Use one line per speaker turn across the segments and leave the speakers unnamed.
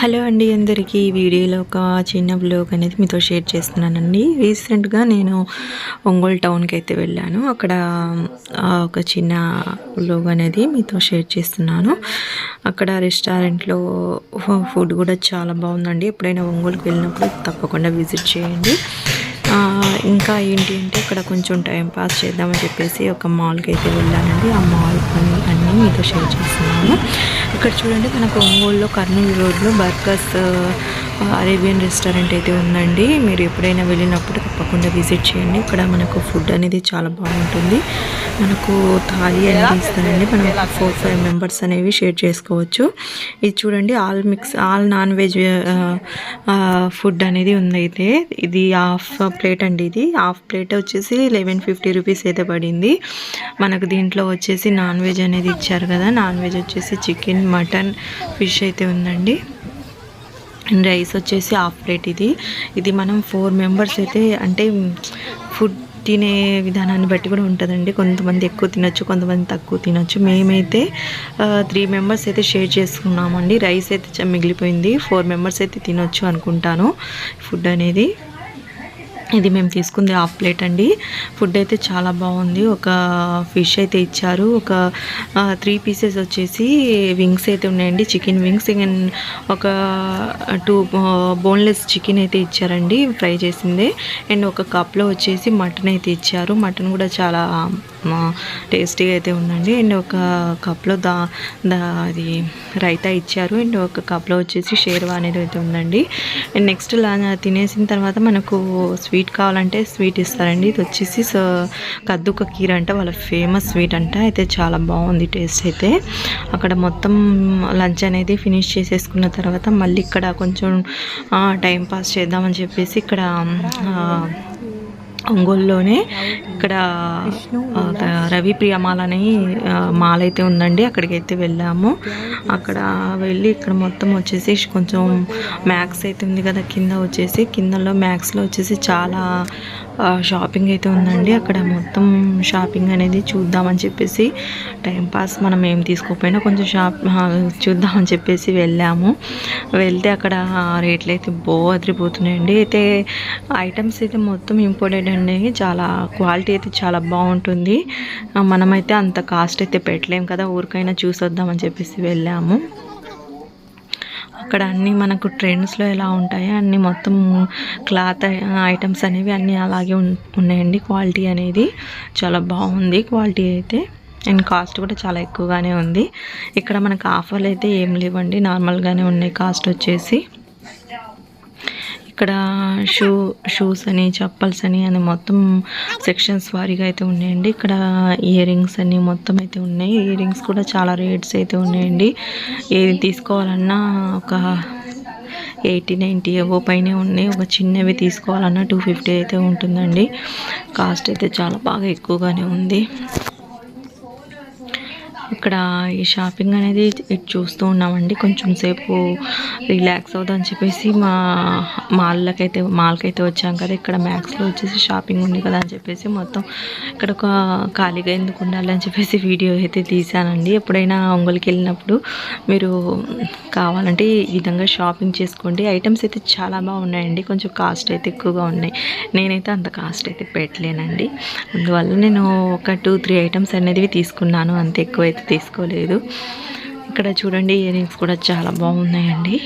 Hello అండి అందరికీ. ఈ వీడియోలో ఒక చిన్న బ్లాగ్ అనేది మీతో షేర్ చేస్తున్నానండి. రీసెంట్గా నేను ఒంగోలు టౌన్కి అయితే వెళ్ళాను. అక్కడ ఒక చిన్న బ్లాగ్ అనేది మీతో షేర్ చేస్తున్నాను. అక్కడ రెస్టారెంట్లో ఫుడ్ కూడా చాలా బాగుందండి. ఎప్పుడైనా ఒంగోలుకి వెళ్ళినప్పుడు తప్పకుండా విజిట్ చేయండి. ఇంకా ఏంటి అంటే ఇక్కడ కొంచెం టైం పాస్ చేద్దామని చెప్పేసి ఒక మాల్కి అయితే వెళ్ళానండి. ఆ మాల్ మీతో షేర్ చేస్తున్నాను. ఇక్కడ చూడండి మనకు ఒంగోలులో కర్నూలు రోడ్లో బర్గర్స్ అరేబియన్ రెస్టారెంట్ అయితే ఉందండి. మీరు ఎప్పుడైనా వెళ్ళినప్పుడు తప్పకుండా విజిట్ చేయండి. ఇక్కడ మనకు ఫుడ్ అనేది చాలా బాగుంటుంది. మనకు థాలీ అనేది ఇస్తారండి. మనం ఫోర్ ఫైవ్ మెంబర్స్ అనేవి షేర్ చేసుకోవచ్చు. ఇది చూడండి all mix all non veg food అనేది ఉంది అయితే ఇది హాఫ్ ప్లేట్ అండి ఇది. హాఫ్ ప్లేట్ వచ్చేసి లెవెన్ ఫిఫ్టీ రూపీస్ అయితే పడింది. మనకు దీంట్లో వచ్చేసి నాన్ వెజ్ అనేది ఇచ్చారు కదా. నాన్ వెజ్ వచ్చేసి చికెన్ మటన్ ఫిష్ అయితే ఉందండి. రైస్ వచ్చేసి హాఫ్ ప్లేట్ ఇది. ఇది మనం ఫోర్ మెంబర్స్ అయితే అంటే ఫుడ్ తినే విధానాన్ని బట్టి కూడా ఉంటుందండి. కొంతమంది ఎక్కువ తినొచ్చు కొంతమంది తక్కువ తినొచ్చు. మేమైతే త్రీ మెంబర్స్ అయితే షేర్ చేసుకున్నామండి. రైస్ అయితే చ- మిగిలిపోయింది. ఫోర్ మెంబర్స్ అయితే తినొచ్చు అనుకుంటాను. ఫుడ్ అనేది. ఇది మేము తీసుకుంది హాఫ్ ప్లేట్ అండి. ఫుడ్ అయితే చాలా బాగుంది. ఒక ఫిష్ అయితే ఇచ్చారు. ఒక త్రీ పీసెస్ వచ్చేసి వింగ్స్ అయితే ఉన్నాయండి. చికెన్ వింగ్స్ అండ్ ఒక టూ బోన్లెస్ చికెన్ అయితే ఇచ్చారండి ఫ్రై చేసింది. అండ్ ఒక కప్లో వచ్చేసి మటన్ అయితే ఇచ్చారు. మటన్ కూడా చాలా టేస్టీగా అయితే ఉందండి. అండ్ ఒక కప్లో దా దా అది రైతా ఇచ్చారు. అండ్ ఒక కప్లో వచ్చేసి షేర్వా అనేది అయితే ఉందండి. అండ్ నెక్స్ట్ లా తినేసిన తర్వాత మనకు స్వీట్ స్వీట్ కావాలంటే స్వీట్ ఇస్తారండి. ఇది వచ్చేసి సో కద్దుక కీర అంటే వాళ్ళ ఫేమస్ స్వీట్ అంట. అయితే చాలా బాగుంది టేస్ట్ అయితే. అక్కడ మొత్తం లంచ్ అనేది ఫినిష్ చేసేసుకున్న తర్వాత మళ్ళీ ఇక్కడ కొంచెం టైం పాస్ చేద్దామని చెప్పేసి ఇక్కడ ఒంగోలులోనే ఇక్కడ రవి ప్రియ మాల్ అని మాల్ అయితే ఉందండి. అక్కడికి అయితే వెళ్ళాము. అక్కడ వెళ్ళి ఇక్కడ మొత్తం వచ్చేసి కొంచెం మ్యాక్స్ అయితే ఉంది కదా కింద వచ్చేసి. కిందలో మ్యాక్స్లో వచ్చేసి చాలా షాపింగ్ అయితే ఉందండి. అక్కడ మొత్తం షాపింగ్ అనేది చూద్దామని చెప్పేసి టైం పాస్ మనం ఏం తీసుకోకపోయినా కొంచెం షాప్ చూద్దామని చెప్పేసి వెళ్ళాము. వెళ్తే అక్కడ రేట్లు అయితే బో అదిరిపోతున్నాయండి. అయితే ఐటమ్స్ అయితే మొత్తం ఇంపార్టెంట్ అండి చాలా క్వాలిటీ అయితే చాలా బాగుంటుంది. మనమైతే అంత కాస్ట్ అయితే పెట్టలేం కదా ఊరికైనా చూసొద్దామని చెప్పేసి వెళ్ళాము. అక్కడ అన్నీ మనకు ట్రెండ్స్లో ఎలా ఉంటాయో అన్నీ మొత్తం క్లాత్ ఐటమ్స్ అనేవి అన్నీ అలాగే ఉన్నాయండి. క్వాలిటీ అనేది చాలా బాగుంది క్వాలిటీ అయితే. అండ్ కాస్ట్ కూడా చాలా ఎక్కువగానే ఉంది. ఇక్కడ మనకు ఆఫర్లు అయితే ఏం లేవండి నార్మల్గానే ఉన్నాయి కాస్ట్ వచ్చేసి. ఇక్కడ షూ షూస్ అని చప్పల్స్ అని అని మొత్తం సెక్షన్స్ వారీగా అయితే ఉన్నాయండి. ఇక్కడ ఇయర్ రింగ్స్ అన్ని మొత్తం అయితే ఉన్నాయి. ఇయర్ రింగ్స్ కూడా చాలా రేట్స్ అయితే ఉన్నాయండి. ఏది తీసుకోవాలన్నా ఒక ఎయిటీ నైంటీ ఏవో పైనే ఉన్నాయి. ఒక చిన్నవి తీసుకోవాలన్నా టూ ఫిఫ్టీ అయితే ఉంటుందండి. కాస్ట్ అయితే చాలా బాగా ఎక్కువగానే ఉంది. ఇక్కడ ఈ షాపింగ్ అనేది ఇటు చూస్తూ ఉన్నామండి. కొంచెం సేపు రిలాక్స్ అవుదామని చెప్పేసి మా మాల్లకైతే మాల్కైతే వచ్చాం కదా. ఇక్కడ మ్యాక్స్లో వచ్చేసి షాపింగ్ ఉంది కదా అని చెప్పేసి మొత్తం ఇక్కడ ఒక ఖాళీగా ఎందుకు ఉండాలని చెప్పేసి వీడియో అయితే తీసానండి ఎప్పుడైనా ఒంగోలుకి వెళ్ళినప్పుడు మీరు కావాలంటే ఈ విధంగా షాపింగ్ చేసుకోండి. ఐటమ్స్ అయితే చాలా బాగున్నాయండి. కొంచెం కాస్ట్ అయితే ఎక్కువగా ఉన్నాయి. నేనైతే అంత కాస్ట్ అయితే పెట్టలేనండి. అందువల్ల నేను ఒక టూ త్రీ ఐటమ్స్ అనేది తీసుకున్నాను. అంత ఎక్కువ అయితే తీసుకోలేదు. ఇక్కడ చూడండి ఇయర్ రింగ్స్ కూడా చాలా బాగున్నాయండి.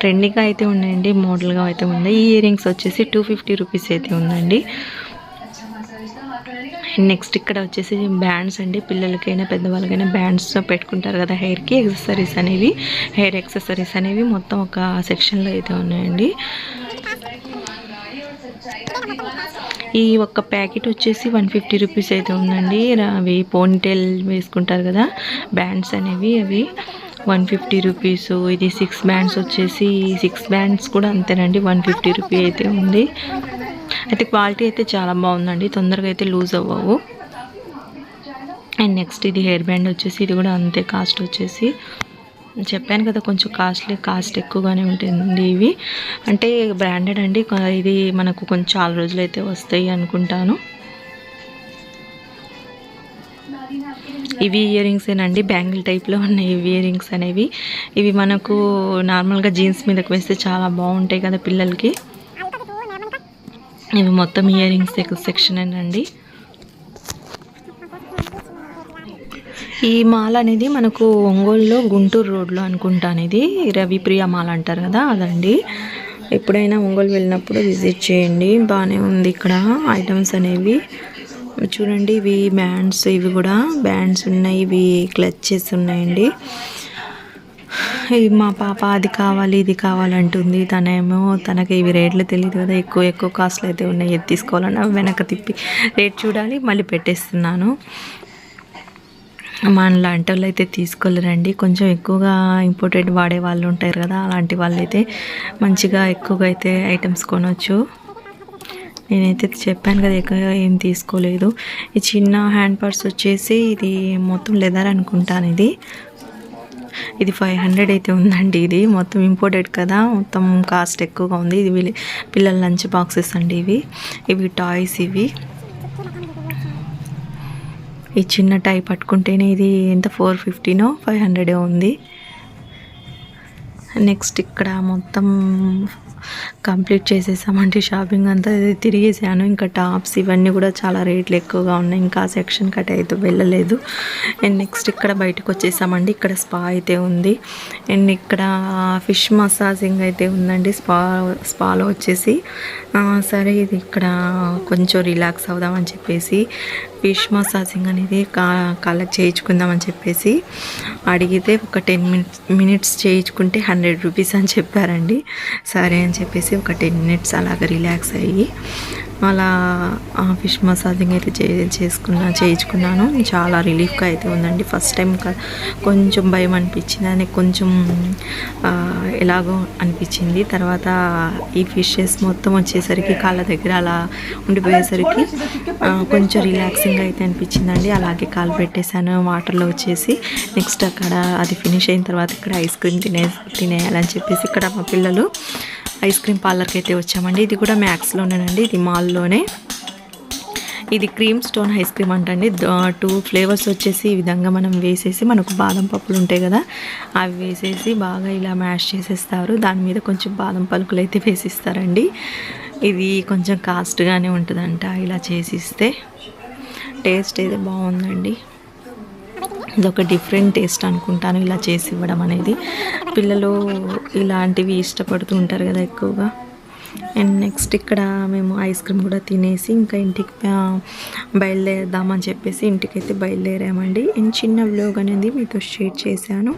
ట్రెండింగ్గా అయితే ఉన్నాయండి మోడల్గా అయితే ఉన్నాయి ఈ ఇయర్ రింగ్స్ వచ్చేసి టూ ఫిఫ్టీ రూపీస్ అయితే ఉందండి. నెక్స్ట్ ఇక్కడ వచ్చేసి బ్యాండ్స్ అండి. పిల్లలకైనా పెద్దవాళ్ళకైనా బ్యాండ్స్ పెట్టుకుంటారు కదా హెయిర్కి ఎక్సెసరీస్ అనేవి. హెయిర్ ఎక్సెసరీస్ అనేవి మొత్తం ఒక సెక్షన్లో అయితే ఉన్నాయండి. ఈ ఒక్క ప్యాకెట్ వచ్చేసి వన్ ఫిఫ్టీ రూపీస్ అయితే ఉందండి. అవి పోన్టెల్ వేసుకుంటారు కదా బ్యాండ్స్ అనేవి అవి వన్ ఫిఫ్టీ రూపీస్. ఇది సిక్స్ బ్యాండ్స్ వచ్చేసి సిక్స్ బ్యాండ్స్ కూడా అంతేనండి వన్ ఫిఫ్టీ రూపీ అయితే ఉంది. అయితే క్వాలిటీ అయితే చాలా బాగుందండి తొందరగా అయితే లూజ్ అవ్వవు. అండ్ నెక్స్ట్ ఇది హెయిర్ బ్యాండ్ వచ్చేసి ఇది కూడా అంతే కాస్ట్ వచ్చేసి చెప్పాను కదా కొంచెం కాస్ట్లీ కాస్ట్ ఎక్కువగానే ఉంటుంది ఇవి. అంటే బ్రాండెడ్ అండి ఇది మనకు కొంచెం చాలా రోజులు అయితే వస్తాయి అనుకుంటాను. ఇవి ఇయర్ రింగ్స్ ఏనండి బ్యాంగిల్ టైప్లో ఉన్నాయి ఇవి ఇయర్ రింగ్స్ అనేవి. ఇవి మనకు నార్మల్గా జీన్స్ మీదకి వేస్తే చాలా బాగుంటాయి కదా పిల్లలకి. ఇవి మొత్తం ఇయర్ రింగ్స్ సెక్షన్ అండి? ఈ మాల అనేది మనకు ఒంగోలులో గుంటూరు రోడ్లో అనుకుంటాను ఇది రవిప్రియ మాల అంటారు కదా అదండి. ఎప్పుడైనా ఒంగోలు వెళ్ళినప్పుడు విజిట్ చేయండి. బాగానే ఉంది ఇక్కడ ఐటమ్స్ అనేవి. చూడండి ఇవి బ్యాండ్స్ ఇవి కూడా బ్యాండ్స్ ఉన్నాయి ఇవి క్లచ్చెస్ ఉన్నాయండి. మా పాప అది కావాలి ఇది కావాలంటుంది తనేమో తనకి ఇవి రేట్లు తెలియదు కదా ఎక్కువ ఎక్కువ కాస్ట్లు అయితే ఉన్నాయి. ఎది తీసుకోవాలన్నా వెనక తిప్పి రేట్ చూడాలి మళ్ళీ పెట్టేస్తున్నాను. మన లాంటి వాళ్ళు అయితే తీసుకోలేరండి. కొంచెం ఎక్కువగా ఇంపోర్టెడ్ వాడే వాళ్ళు ఉంటారు కదా అలాంటి వాళ్ళు అయితే మంచిగా ఎక్కువగా అయితే ఐటమ్స్ కొనవచ్చు నేనైతే చెప్పాను కదా ఎక్కువగా ఏం తీసుకోలేదు. ఈ చిన్న హ్యాండ్ పర్స్ వచ్చేసి ఇది మొత్తం లెదర్ అనుకుంటాను ఇది. ఇది ఫైవ్ హండ్రెడ్ అయితే ఉందండి ఇది. మొత్తం ఇంపోర్టెడ్ కదా మొత్తం కాస్ట్ ఎక్కువగా ఉంది. ఇది పిల్లల లంచ్ బాక్సెస్ అండి ఇవి. ఇవి టాయ్స్ ఇవి. ఈ చిన్న టై పట్టుకుంటేనే ఇది ఎంత? ఫోర్ ఫిఫ్టీనో? ఫైవ్ హండ్రెడే ఉంది. నెక్స్ట్ ఇక్కడ మొత్తం కంప్లీట్ చేసేసామంటే షాపింగ్ అంతా తిరిగేసాను. ఇంకా టాప్స్ ఇవన్నీ కూడా చాలా రేట్లు ఎక్కువగా ఉన్నాయి. ఇంకా సెక్షన్ కట్ అయితే వెళ్ళలేదు. అండ్ నెక్స్ట్ ఇక్కడ బయటకు వచ్చేసామండి. ఇక్కడ స్పా అయితే ఉంది. అండ్ ఇక్కడ ఫిష్ మసాజింగ్ అయితే ఉందండి. స్పా స్పాలో వచ్చేసి సరే ఇది ఇక్కడ కొంచెం రిలాక్స్ అవుదామని చెప్పేసి ఫిష్ మసాజింగ్ అనేది కా కాళ్ళకి చేయించుకుందామని చెప్పేసి అడిగితే ఒక టెన్ మినిట్స్ మినిట్స్ చేయించుకుంటే హండ్రెడ్ రూపీస్ అని చెప్పారండి. సరే అని చెప్పేసి ఒక టెన్ మినిట్స్ అలాగ రిలాక్స్ అయ్యి అలా ఆ ఫిష్ మసాజింగ్ అయితే చే చేసుకున్నా చేయించుకున్నాను. చాలా రిలీఫ్గా అయితే ఉందండి. ఫస్ట్ టైం కొంచెం భయం అనిపించింది. అని కొంచెం ఎలాగో అనిపించింది. తర్వాత ఈ ఫిషెస్ మొత్తం వచ్చేసరికి కాళ్ళ దగ్గర అలా ఉండిపోయేసరికి కొంచెం రిలాక్సింగ్ అయితే అనిపించిందండి. అలాగే కాలు పెట్టేశాను. వాటర్లో వచ్చేసి నెక్స్ట్ అక్కడ అది ఫినిష్ అయిన తర్వాత ఇక్కడ ఐస్ క్రీమ్ తినే తినేయాలని చెప్పేసి ఇక్కడ మా పిల్లలు ఐస్ క్రీమ్ పార్లర్కి అయితే వచ్చామండి. ఇది కూడా మ్యాక్స్లోనేనండి. ఇది మాల్లోనే. ఇది క్రీమ్ స్టోన్ ఐస్ క్రీమ్ అంటండి. టూ ఫ్లేవర్స్ వచ్చేసి ఈ విధంగా మనం వేసేసి మనకు బాదం పప్పులు ఉంటాయి కదా అవి వేసేసి బాగా ఇలా మ్యాష్ చేసేస్తారు. దాని మీద కొంచెం బాదం పలుకులు అయితే వేసిస్తారండి. ఇది కొంచెం కాస్ట్గానే ఉంటుందంట ఇలా చేసిస్తే. టేస్ట్ అయితే బాగుందండి. ఇది ఒక డిఫరెంట్ టేస్ట్ అనుకుంటాను ఇలా చేసి ఇవ్వడం అనేది. పిల్లలు ఇలాంటివి ఇష్టపడుతూ ఉంటారు కదా ఎక్కువగా. అండ్ నెక్స్ట్ ఇక్కడ మేము ఐస్ క్రీమ్ కూడా తినేసి ఇంకా ఇంటికి బయలుదేరదామని చెప్పేసి ఇంటికైతే బయలుదేరామండి. అండ్ చిన్న వ్లోగ్ అనేది మీతో షేర్ చేశాను.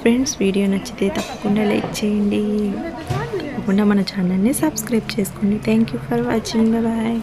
ఫ్రెండ్స్ వీడియో నచ్చితే తప్పకుండా లైక్ చేయండి. తప్పకుండా మన ఛానల్ని సబ్స్క్రైబ్ చేసుకోండి. Thank you for watching bye